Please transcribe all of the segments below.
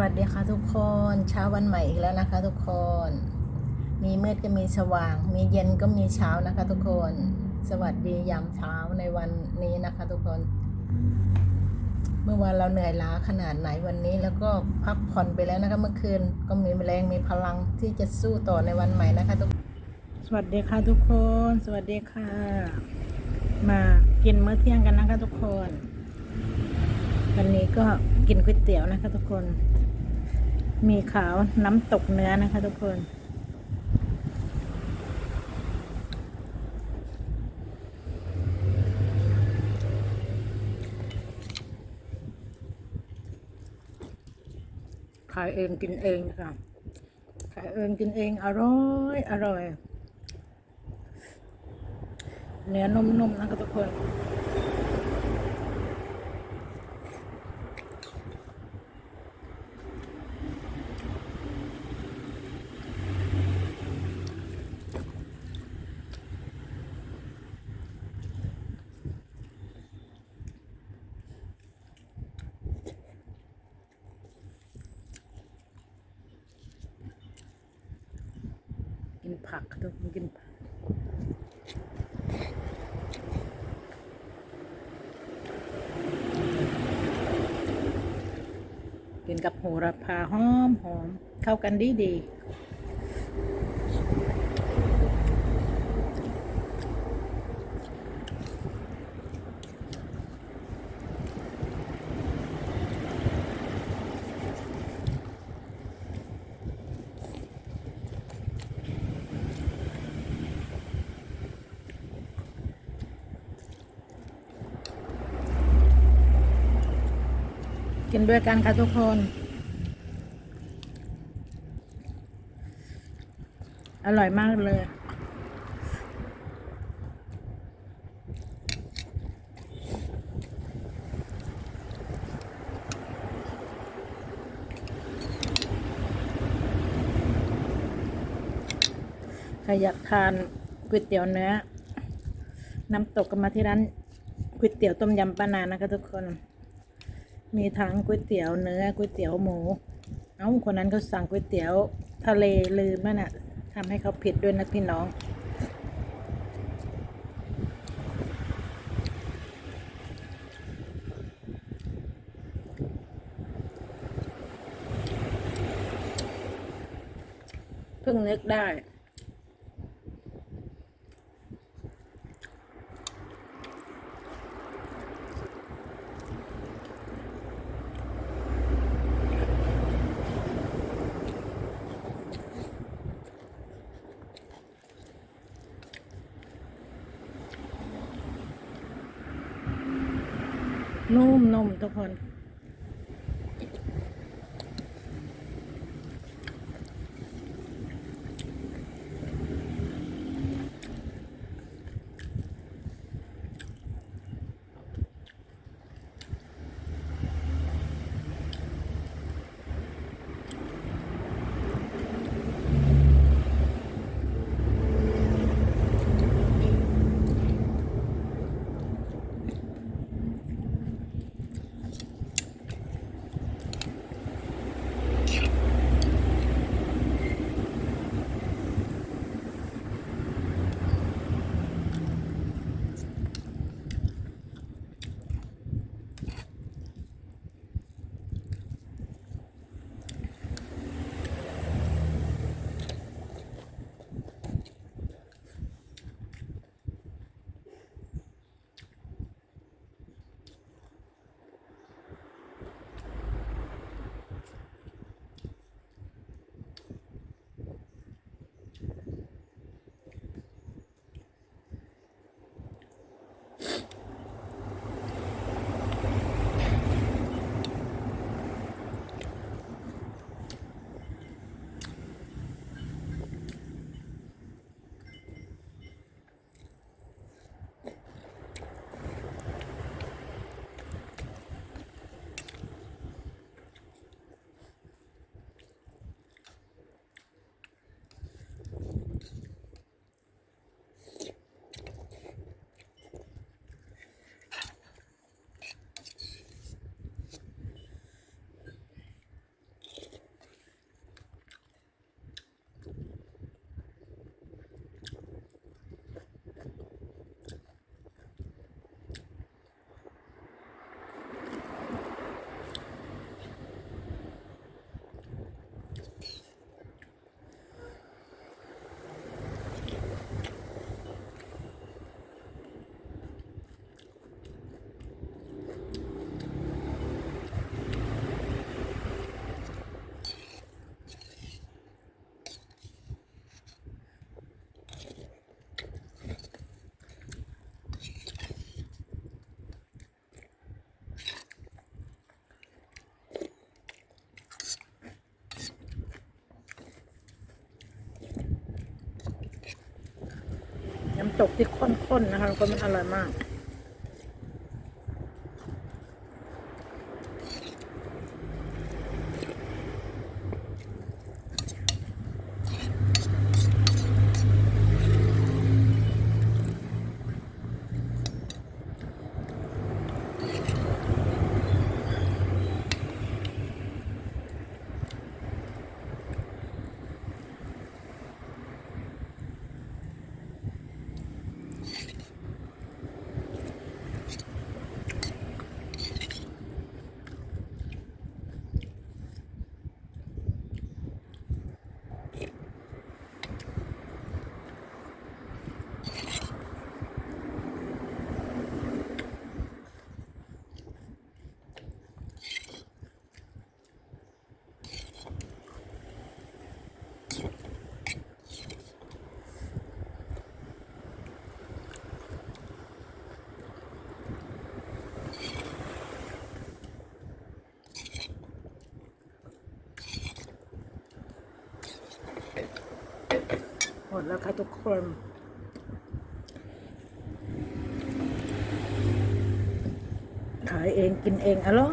วัสดีค่ะทุกคนเช้าวันใหม่อีกแล้วนะคะ ทุกคน มีมืดก็มีสว่าง มีเย็นก็มีเช้านะคะ ทุกคน สวัสดียามเช้าในวันนี้นะคะ ทุกคน เมื่อวานเราเหนื่อยล้าขนาดไหนวันนี้ แล้วก็พักผ่อนไปแล้วนะคะเมื่อคืนก็มีแรงมีพลังที่จะสู้ต่อในวันใหม่นะคะทุกสวัสดีค่ะทุกคน สวัสดีค่ะ มากินมื้อเที่ยงกันนะคะ ทุกคนวันนี้ก็กินก๋วยเตี๋ยวนะคะทุกคน มีขาวน้ำตกเนื้อนะคะทุกคนขายเองกินเองค่ะ ขายเองกินเองอร่อย อร่อย เนื้อนุ่มๆนะคะทุกคน ผักค่ะทุกคนกินผักกินกับโหระพาหอมหอมเข้ากันดีดี กินด้วยกันค่ะทุกคน อร่อยมากเลยใครอยากทานก๋วยเตี๋ยวเนื้อน้ำตกก็มาที่ร้านก๋วยเตี๋ยวต้มยำป้านานะคะทุกคน มีทั้งก๋วยเตี๋ยวเนื้อก๋วยเตี๋ยวหมู เอ้าคนนั้นเขาสั่งก๋วยเตี๋ยวทะเลลืมนั่นน่ะทำให้เขาผิดด้วยนะพี่น้องเพิ่งนึกได้ นุ่มนมทุกคน ตกที่ข้นๆนะคะทุกคนมันอร่อยมาก แล้วค่ะทุกคนขายเองกินเองอร่อ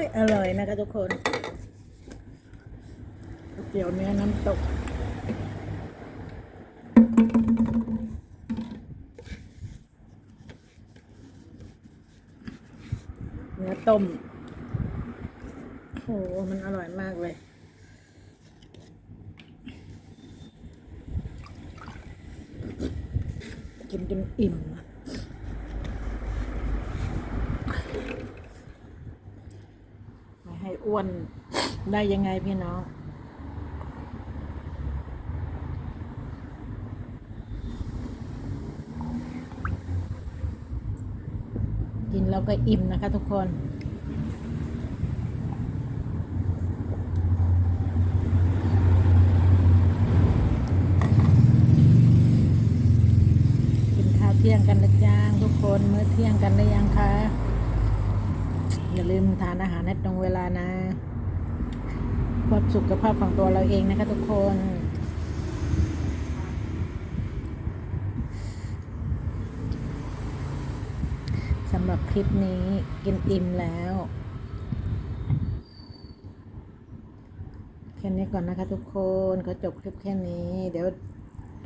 ยอร่อยนะคะทุกคนเตี๋ยวเนื้อน้ำตกเนื้อต้มโอ้โหมันอร่อยมากเลย กิน จนอิ่มไม่ให้อ้วนได้ยังไงพี่น้องกินแล้วก็อิ่มนะคะทุกคน กินข้าวเที่ ยงกันนะจ้างทุกคนมื้อเที่ยงกันได้ยังคะอย่าลืมทานอาหารให้ตรงเวลานะเพื่อสุขภาพของตัวเราเองนะคะทุกคนสำหรับคลิปนี้กินอิ่มแล้วแค่นี้ก่อนนะคะทุกคนก็จบคลิปแค่นี้ เดี๋ยว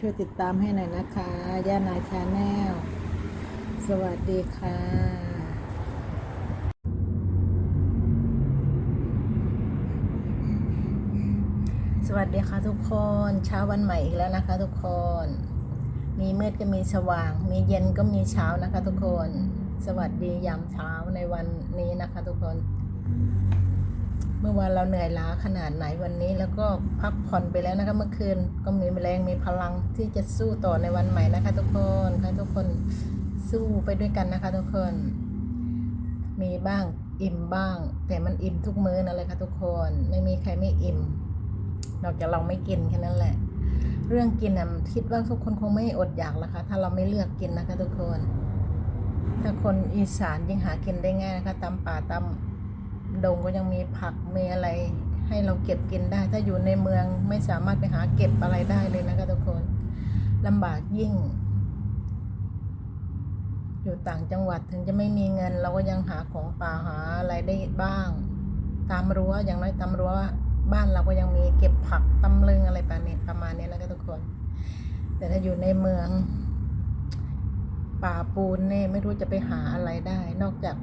ช่วยติดตามให้หน่อยนะคะ ย่านายชาแนล สวัสดีค่ะสวัสดีค่ะทุกคนเช้าวันใหม่อีกแล้วนะคะ ทุกคน มีมืดก็มีสว่าง มีเย็นก็มีเช้านะคะ ทุกคน สวัสดียามเช้าในวันนี้นะคะ ทุกคน เมื่อวานเราเหนื่อยล้าขนาดไหนวันนี้ แล้วก็พักผ่อนไปแล้วนะคะเมื่อคืนก็มีแรงมีพลังที่จะสู้ต่อในวันใหม่นะคะ ทุกคนค่ะทุกคนสู้ไปด้วยกันนะคะ ทุกคน มีบ้างอิ่มบ้าง แต่มันอิ่มทุกมื้อนั่นแหละค่ะทุกคนไม่มีใครไม่อิ่มนอกจากเราไม่กินแค่นั้นแหละ เรื่องกินน่ะคิดว่าทุกคนคงไม่อดอยากละค่ะถ้าเราไม่เลือกกินนะคะ ทุกคน ถ้าคนอีสานยิ่งหากินได้ง่ายนะคะตามป่าตาม ดงก็ยังมีผักมีอะไรให้เราเก็บกินได้ ถ้าอยู่ในเมืองไม่สามารถไปหาเก็บอะไรได้เลยนะคะทุกคนลำบากยิ่ง อยู่ต่างจังหวัดถึงจะไม่มีเงิน เราก็ยังหาของป่าหาอะไรได้บ้าง ตามรั้วอย่างน้อยตามรั้วบ้านเราก็ยังมีเก็บผักตำลึงอะไรประมาณนี้ประมาณนี้นะคะทุกคน แต่ถ้าอยู่ในเมือง ป่าปูนเนี่ยไม่รู้จะไปหาอะไรได้ นอกจาก